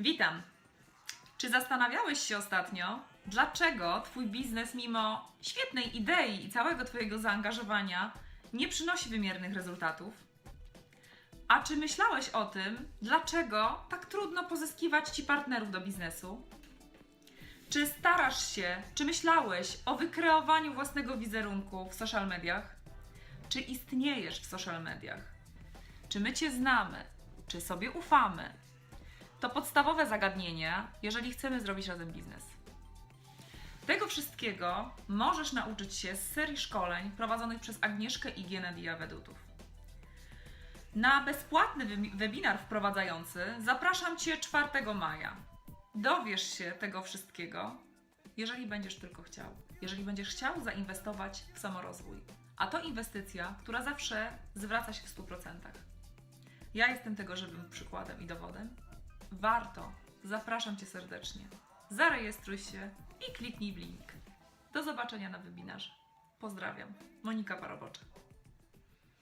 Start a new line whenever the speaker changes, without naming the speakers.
Witam. Czy zastanawiałeś się ostatnio, dlaczego Twój biznes, mimo świetnej idei i całego Twojego zaangażowania, nie przynosi wymiernych rezultatów? A czy myślałeś o tym, dlaczego tak trudno pozyskiwać Ci partnerów do biznesu? Czy starasz się, czy myślałeś o wykreowaniu własnego wizerunku w social mediach? Czy istniejesz w social mediach? Czy my Cię znamy? Czy sobie ufamy? To podstawowe zagadnienia, jeżeli chcemy zrobić razem biznes. Tego wszystkiego możesz nauczyć się z serii szkoleń prowadzonych przez Agnieszkę i Gienadia Wedutów. Na bezpłatny webinar wprowadzający zapraszam Cię 4 maja. Dowiesz się tego wszystkiego, jeżeli będziesz tylko chciał. Jeżeli będziesz chciał zainwestować w samorozwój. A to inwestycja, która zawsze zwraca się w 100%. Ja jestem tego żywym przykładem i dowodem. Warto. Zapraszam Cię serdecznie. Zarejestruj się i kliknij w link. Do zobaczenia na webinarze. Pozdrawiam. Monika Parobocza.